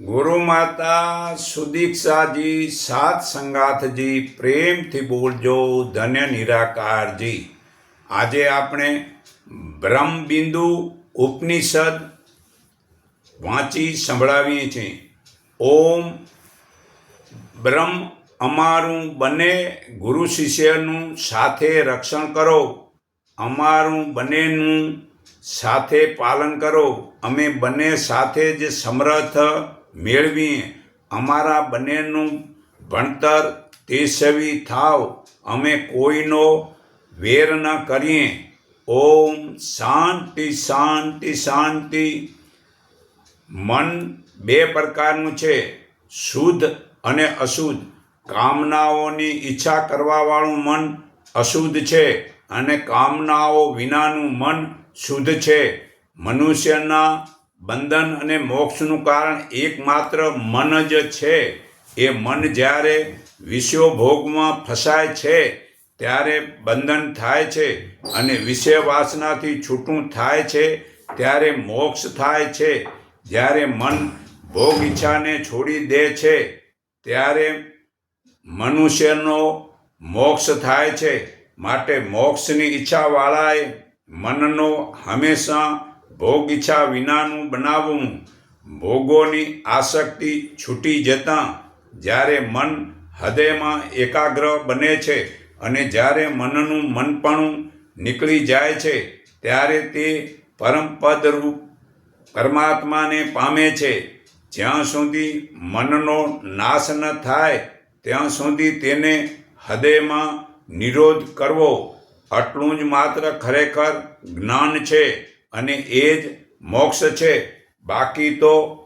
ગુરુ માતા સુદીક્ષાજી, સાત સંગાથજી, પ્રેમથી બોલજો, ધન્ય નિરાકારજી. આજે આપણે બ્રહ્મબિંદુ ઉપનિષદ વાંચી સંભળાવીએ છીએ. ઓમ બ્રહ્મ અમારું બંને ગુરુ શિષ્યનું સાથે રક્ષણ કરો. અમારું બંનેનું સાથે પાલન કરો. અમે બંને સાથે જ સમર્થ મેળવીએ અમારા બંનેનું ભણતર તેજસ્વી થાવ. અમે કોઈનો વેર ન કરીએ. ઓમ શાંતિ શાંતિ શાંતિ. મન બે પ્રકારનું છે. શુદ્ધ અને અશુદ્ધ. કામનાઓની ઈચ્છા કરવાવાળું મન અશુદ્ધ છે અને કામનાઓ વિનાનું મન શુદ્ધ છે. મનુષ્યના બંધન અને મોક્ષનું કારણ એકમાત્ર મન જ છે. એ મન જ્યારે વિશ્વભોગમાં ફસાય છે, ત્યારે બંધન થાય છે અને વિષય વાસનાથી છૂટું થાય છે, ત્યારે મોક્ષ થાય છે. જ્યારે મન ભોગ ઈચ્છાને છોડી દે છે, ત્યારે મનુષ્યનો મોક્ષ થાય છે. માટે મોક્ષની ઈચ્છાવાળાએ મનનો હંમેશા ભોગ ઈચ્છા વિનાનું બનાવવું ભોગોની આસક્તિ છૂટી જતાં જ્યારે મન હૃદયમાં એકાગ્ર બને છે અને જ્યારે મનનું મનપણું નીકળી જાય છે, ત્યારે તે પરમપદરૂપ પરમાત્માને પામે છે. જ્યાં સુધી મનનો નાશ ન થાય, ત્યાં સુધી તેને હૃદયમાં નિરોધ કરવો. આટલું જ માત્ર ખરેખર જ્ઞાન છે. અને એ જ મોક્ષ છે. બાકી તો,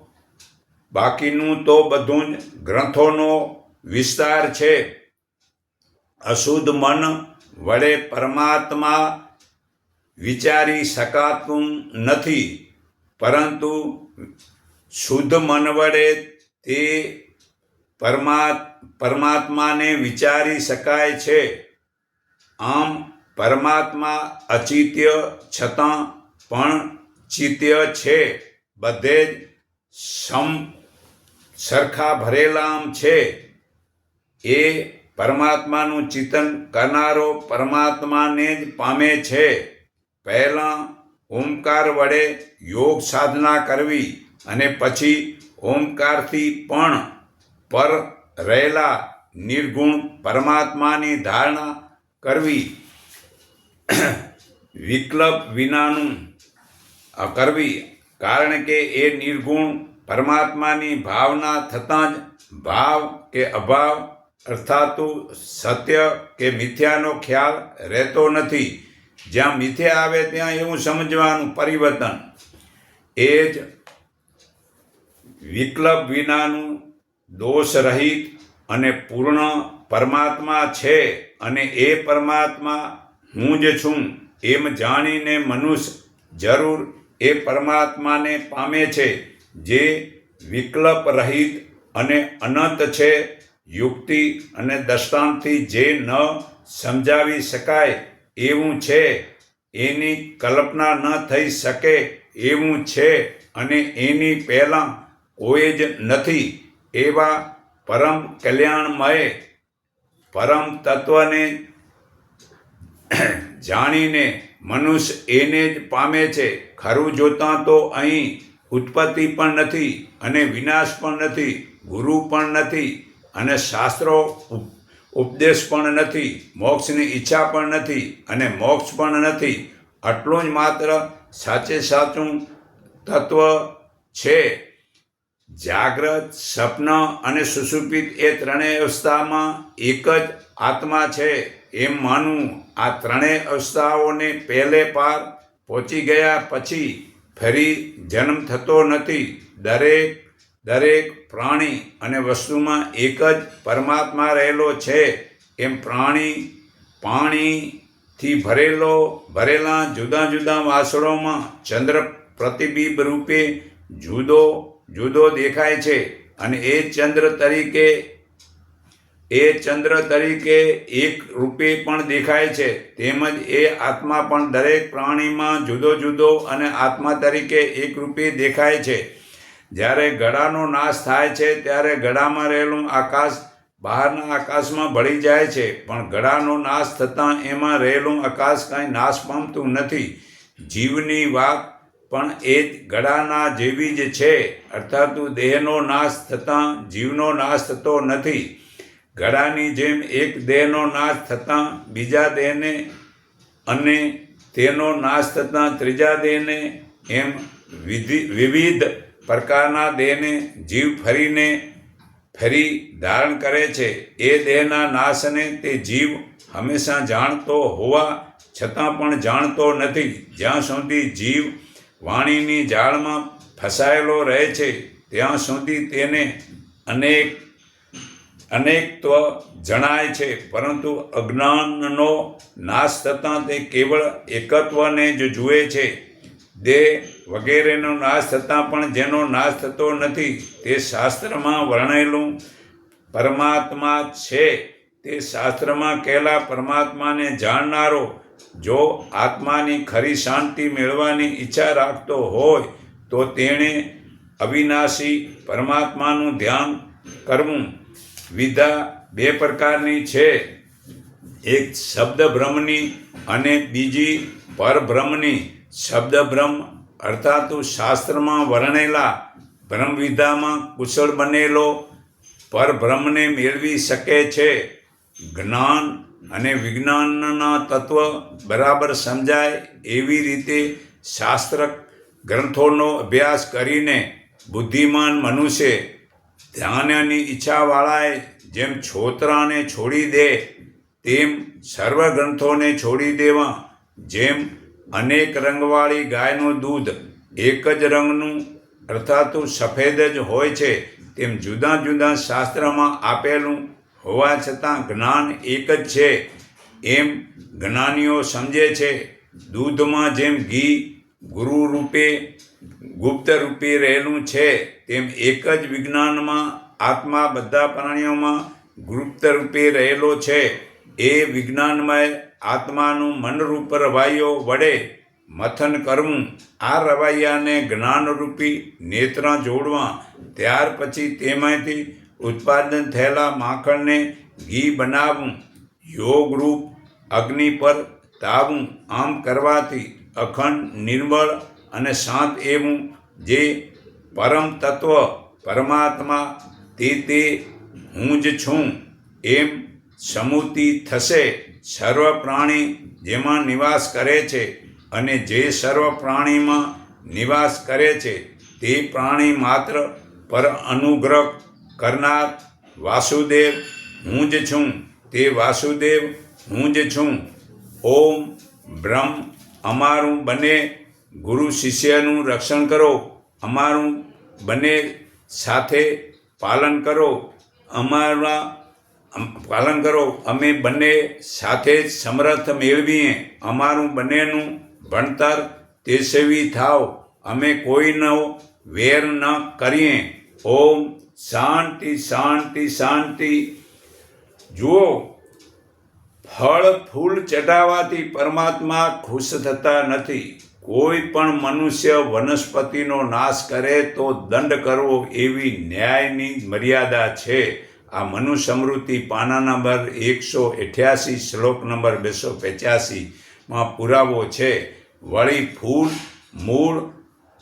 બાકીનું તો બધું જ ગ્રંથોનો વિસ્તાર છે. અશુદ્ધ મન વડે પરમાત્મા વિચારી શકાતું નથી. પરંતુ શુદ્ધ મન વડે તે પરમા, પરમાત્માને વિચારી શકાય છે. આમ પરમાત્મા અચિત્ય છતાં પણ ચિત્ય છે. બધે જ સમ સરખા ભરેલામ છે. એ પરમાત્માનું ચિંતન કરનારો પરમાત્માને જ પામે છે. પહેલાં ઓમકાર વડે યોગ સાધના કરવી અને પછી ઓમકારથી પણ પર રહેલા નિર્ગુણ પરમાત્માની ધારણા કરવી. વિકલ્પ વિનાનું કરવી કારણ કે એ નિર્ગુણ પરમાત્માની ભાવના થતાં જ ભાવ કે અભાવ, અર્થાતું સત્ય કે મિથ્યાનો ખ્યાલ રહેતો નથી. જ્યાં મિથ્યા આવે ત્યાં એવું સમજવાનું પરિવર્તન. એ જ વિકલ્પ વિનાનું દોષ રહિત અને પૂર્ણ પરમાત્મા છે અને એ પરમાત્મા હું જ છું. એમ જાણીને મનુષ્ય જરૂર એ પરમાત્માને પામે છે, જે વિકલ્પ રહિત અને અનંત છે, યુક્તિ અને દ્રષ્ટાંતથી જે ન સમજાવી શકાય એવું છે. એની કલ્પના ન થઈ શકે એવું છે અને એની પહેલાં કોઈ જ નથી એવા પરમ કલ્યાણમય, પરમ તત્વને જાણીને મનુષ્ય એને જ પામે છે. ખરું જોતાં તો અહીં ઉત્પત્તિ પણ નથી અને વિનાશ પણ નથી, ગુરુ પણ નથી અને શાસ્ત્રો ઉપદેશ પણ નથી, મોક્ષની ઈચ્છા પણ નથી અને મોક્ષ પણ નથી. આટલું જ માત્ર સાચે સાચું તત્વ છે. જાગ્રત સ્વપ્ન અને સુસુપિત એ ત્રણેય અવસ્થામાં એક જ આત્મા છે એમ માનવું આ ત્રણેય અવસ્થાઓને પહેલે પાર પહોંચી ગયા પછી ફરી જન્મ થતો નથી. દરેક દરેક પ્રાણી અને વસ્તુમાં એક જ પરમાત્મા રહેલો છે એમ પ્રાણી, પાણીથી ભરેલો, ભરેલા જુદા જુદા વાસણોમાં ચંદ્ર પ્રતિબિંબ રૂપે જુદો જુદો દેખાય છે અને એ ચંદ્ર તરીકે, એ ચંદ્ર તરીકે એક રૂપે પણ દેખાય છે. તેમજ એ આત્મા પણ દરેક પ્રાણીમાં જુદો જુદો અને આત્મા તરીકે એક રૂપે દેખાય છે. જ્યારે ગળાનો નાશ થાય છે, ત્યારે ગળામાં રહેલું આકાશ બહારના આકાશમાં ભળી જાય છે. પણ ગળાનો નાશ થતાં એમાં રહેલું આકાશ કાંઈ નાશ પામતું નથી. જીવની વાત પણ એ ગળાના જેવી જ છે. અર્થાત દેહનો નાશ થતાં જીવનો નાશ થતો નથી. ગળાની જેમ એક દેહનો નાશ થતાં બીજા દેહને અને તેનો નાશ થતાં ત્રીજા દેહને એમ વિધિ, વિવિધ પ્રકારના દેહને જીવ ફરીને ફરી ધારણ કરે છે. એ દેહના નાશને તે જીવ હંમેશા જાણતો હોવા છતાં પણ જાણતો નથી. જ્યાં સુધી જીવ વાણીની જાળમાં ફસાયેલો રહે છે, ત્યાં સુધી તેને અનેક અનેકત્વ જણાય છે, પરંતુ અજ્ઞાનનો નાશ થતાં તે કેવળ એકત્વને જ જુએ છે. દેહ વગેરેનો નાશ થતાં પણ જેનો નાશ થતો નથી, તે શાસ્ત્રમાં વર્ણેલું પરમાત્મા છે. તે શાસ્ત્રમાં કહેલા પરમાત્માને જાણનારો જો આત્માની ખરી શાંતિ મેળવાની ઈચ્છા રાખતો હોય, તો તેણે અવિનાશી પરમાત્માનું ધ્યાન કરવું. વિધા બે પ્રકારની છે. એક શબ્દ બ્રહ્મની અને બીજી પરબ્રહ્મની શબ્દ બ્રહ્મ અર્થાત શાસ્ત્રમાં વર્ણેલા બ્રહ્મવિદ્યામાં કુશળ બનેલો પરબ્રહ્મને મેળવી શકે છે. જ્ઞાન અને વિજ્ઞાનના તત્વ બરાબર સમજાય એવી રીતે શાસ્ત્ર ગ્રંથોનો અભ્યાસ કરીને બુદ્ધિમાન મનુષ્ય ધ્યાનની ઈચ્છાવાળાએ જેમ છોતરાને છોડી દે, તેમ સર્વ ગ્રંથોને છોડી દેવા, જેમ અનેક રંગવાળી ગાયનું દૂધ એક જ રંગનું, અર્થાત સફેદ જ હોય છે, તેમ જુદા જુદા શાસ્ત્રમાં આપેલું હોવા છતાં જ્ઞાન એક જ છે. એમ જ્ઞાનીઓ સમજે છે, દૂધમાં જેમ ઘી ગુરુ રૂપે ગુપ્ત રૂપે રહેલું છે, તેમ એક જ વિજ્ઞાનમાં આત્મા બધા પ્રાણીઓમાં ગુપ્ત રૂપે રહેલો છે. એ વિજ્ઞાનમય આત્માનું મનરૂપ રવાઈઓ વડે મથન કરવું, આ રવૈયાને જ્ઞાનરૂપી નેત્રા જોડવા, ત્યાર પછી તેમાંથી ઉત્પાદન થયેલા માખણને ઘી બનાવવું યોગરૂપ અગ્નિ પર તાવવું આમ કરવાથી અખંડ, નિર્મળ અને શાંત એવું જે પરમ તત્વ પરમાત્મા તે તે હું જ છું, એમ સમૂતિ થશે સર્વ પ્રાણી જેમાં નિવાસ કરે છે અને જે સર્વ પ્રાણીમાં નિવાસ કરે છે તે પ્રાણી માત્ર પર અનુગ્રહ કરનાર વાસુદેવ, હું જ છું તે વાસુદેવ, હું જ છું. ઓમ બ્રહ્મ, અમારું બંને ગુરુ શિષ્યનું રક્ષણ કરો. અમારું બંને સાથે પાલન કરો. અમારા પાલન કરો. અમે બંને સાથે જ સમર્થ મેળવીએ. અમારું બંનેનું ભણતર તેસવી થાવ અમે કોઈનો વેર ન કરીએ. ઓમ શાંતિ શાંતિ શાંતિ. જુઓ, ફળ, ફૂલ ચઢાવવાથી પરમાત્મા ખુશ થતા નથી. કોઈ પણ મનુષ્ય વનસ્પતિનો નાશ કરે તો દંડ કરવો એવી ન્યાયની મર્યાદા છે. આ મનુ સમૃદ્ધિ પાના નંબર એકસો અઠ્યાસી, શ્લોક નંબર બેસો પચાસીમાં પુરાવો છે. વળી ફૂલ, મૂળ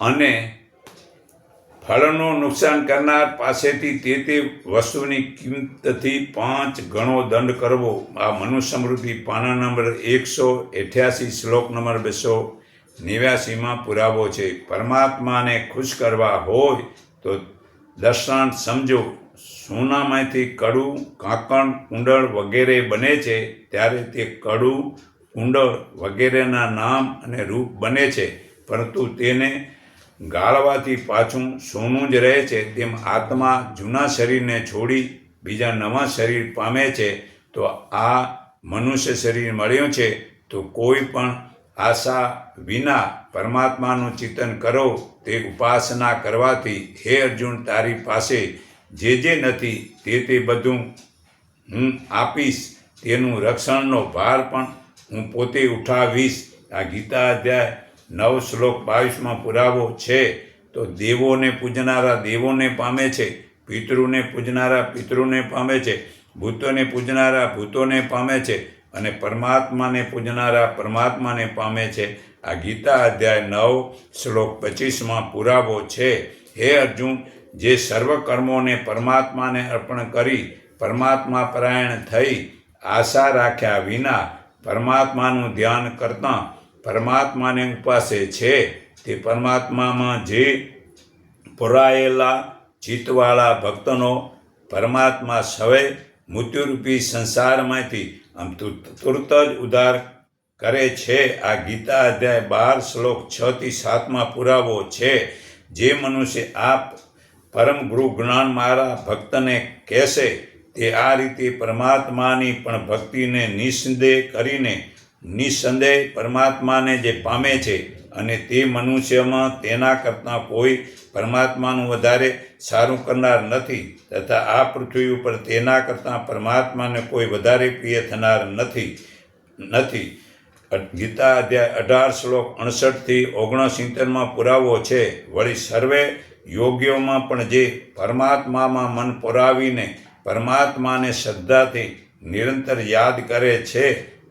અને ફળનો નુકસાન કરનાર પાસેથી તે તે વસ્તુની કિંમતથી પાંચ ગણો દંડ કરવો. આ મનુ સમૃદ્ધિ પાના નંબર એકસો અઠ્યાસી, શ્લોક નંબર બસો નેવ્યાસીમાં પુરાવો છે, પરમાત્માને ખુશ કરવા હોય તો દર્શન સમજો. સોનામાંથી કડું, કાંકણ, કુંડળ વગેરે બને છે, ત્યારે તે કડું, કુંડળ વગેરેના નામ અને રૂપ બને છે. પરંતુ તેને ગાળવાથી પાછું સોનું જ રહે છે, તેમ આત્મા જૂના શરીરને છોડી બીજા નવા શરીર પામે છે, તો આ મનુષ્ય શરીર મળ્યું છે, તો કોઈ પણ આશા વિના પરમાત્માનું ચિંતન કરો, તે ઉપાસના કરવાથી, હે અર્જુન, તારી પાસે જે જે નથી, તે તે બધું હું આપીશ, તેનું રક્ષણનો ભાર પણ હું પોતે ઉઠાવીશ. આ ગીતા અધ્યાય નવ શ્લોક બાવીસમાં પુરાવો છે. તો દેવોને પૂજનારા દેવોને પામે છે, પિતૃને પૂજનારા પિતૃને પામે છે, ભૂતોને પૂજનારા ભૂતોને પામે છે અને પરમાત્માને પૂજનારા પરમાત્માને પામે છે. આ ગીતા અધ્યાય નવ શ્લોક પચીસમાં પુરાવો છે. હે અર્જુન, જે સર્વ કર્મોને પરમાત્માને અર્પણ કરી, પરમાત્મા પરાયણ થઈ, આશા રાખ્યા વિના પરમાત્માનું ધ્યાન કરતાં પરમાત્માને ઉપાસે છે, તે પરમાત્મામાં જે પુરાયેલા જીતવાળા ભક્તનો પરમાત્મા સવે મૃત્યુરૂપી સંસારમાંથી આમ તુરત જ ઉદ્ધાર કરે છે. આ ગીતા અધ્યાય બાર શ્લોક છ થી સાતમાં પુરાવો છે, જે મનુષ્ય આ પરમ ગુરુ જ્ઞાન મારા ભક્તને કહેશે, તે આ રીતે પરમાત્માની પણ ભક્તિને નિસંદેહ કરીને નિસંદેહ પરમાત્માને જે પામે છે અને તે મનુષ્યમાં તેના કરતાં કોઈ પરમાત્માનું વધારે સારું કરનાર નથી તથા આ પૃથ્વી ઉપર તેના કરતાં પરમાત્માને કોઈ વધારે પ્રિય થનાર નથી નથી. ગીતા અધ્યાય અઢાર શ્લોક અડસઠથી ઓગણસિત્તેરમાં પુરાવો છે, વળી સર્વે યોગ્યોમાં પણ જે પરમાત્મામાં મન પુરાવીને પરમાત્માને શ્રદ્ધાથી નિરંતર યાદ કરે છે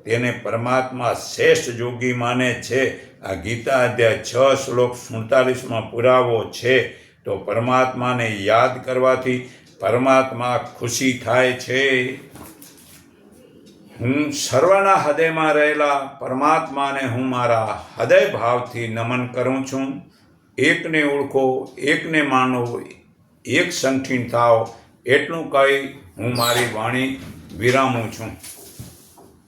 તેને પરમાત્મા શ્રેષ્ઠ જોગી માને છે. આ ગીતા અધ્યાય છ શ્લોક સુડતાલીસમાં પુરાવો છે. તો પરમાત્માને યાદ કરવાથી પરમાત્મા ખુશી થાય છે. હું સર્વના હૃદયમાં રહેલા પરમાત્માને હું મારા હૃદય ભાવથી નમન કરું છું. એકને ઓળખો, એકને માનો, એક સંઠીન થાવ એટલું કહી હું મારી વાણી વિરામું છું.